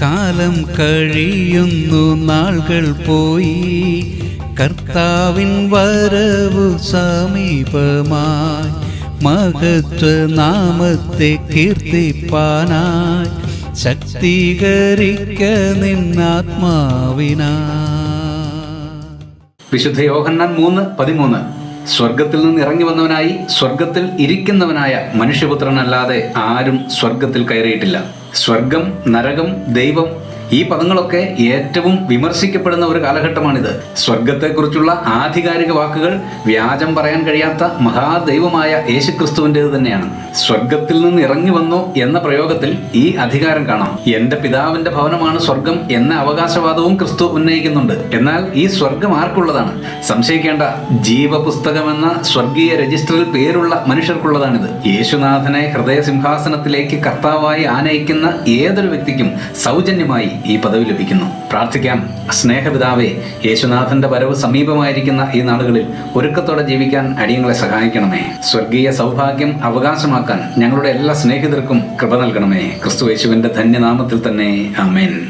കാലം കഴിയുന്നു നാളുകൾ പോയി. കർത്താവിൻ വരവു സമീപമായി. മഹത്വ നാമത്തെ കീർത്തിപ്പാനായി. ശക്തീകരിക്ക നിന്നാത്മാവിനാ വിശുദ്ധ യോഹന്നാൻ മൂന്ന് പതിമൂന്ന്. സ്വർഗത്തിൽ നിന്ന് ഇറങ്ങി വന്നവനായി സ്വർഗത്തിൽ ഇരിക്കുന്നവനായ മനുഷ്യപുത്രനല്ലാതെ ആരും സ്വർഗത്തിൽ കയറിയിട്ടില്ല. സ്വർഗം നരകം ദൈവം ഈ പദങ്ങളൊക്കെ ഏറ്റവും വിമർശിക്കപ്പെടുന്ന ഒരു കാലഘട്ടമാണിത്. സ്വർഗത്തെക്കുറിച്ചുള്ള ആധികാരിക വാക്കുകൾ വ്യാജം പറയാൻ കഴിയാത്ത മഹാദൈവമായ യേശുക്രിസ്തുവിന്റെത് തന്നെയാണ്. സ്വർഗത്തിൽ നിന്ന് ഇറങ്ങി വന്നു എന്ന പ്രയോഗത്തിൽ ഈ അധികാരം കാണാം. എന്റെ പിതാവിന്റെ ഭവനമാണ് സ്വർഗം എന്ന അവകാശവാദവും ക്രിസ്തു ഉന്നയിക്കുന്നുണ്ട്. എന്നാൽ ഈ സ്വർഗം ആർക്കുള്ളതാണ്? സംശയിക്കേണ്ട. ജീവപുസ്തകം എന്ന സ്വർഗീയ രജിസ്റ്ററിൽ പേരുള്ള മനുഷ്യർക്കുള്ളതാണിത്. യേശുനാഥനെ ഹൃദയ സിംഹാസനത്തിലേക്ക് കർത്താവായി ആനയിക്കുന്ന ഏതൊരു വ്യക്തിക്കും സൗജന്യമായി ഈ പദവി ലഭിക്കുന്നു. പ്രാർത്ഥിക്കാം. സ്നേഹപിതാവേ യേശുനാഥന്റെ വരവ് സമീപമായിരിക്കുന്ന ഈ നാളുകളിൽ ഒരുക്കത്തോടെ ജീവിക്കാൻ അടിയങ്ങളെ സഹായിക്കണമേ. സ്വർഗീയ സൗഭാഗ്യം അവകാശമാക്കാൻ ഞങ്ങളുടെ എല്ലാ സ്നേഹിതർക്കും കൃപ നൽകണമേ. ക്രിസ്തു യേശുവിന്റെ ധന്യനാമത്തിൽ തന്നെ. ആമേൻ.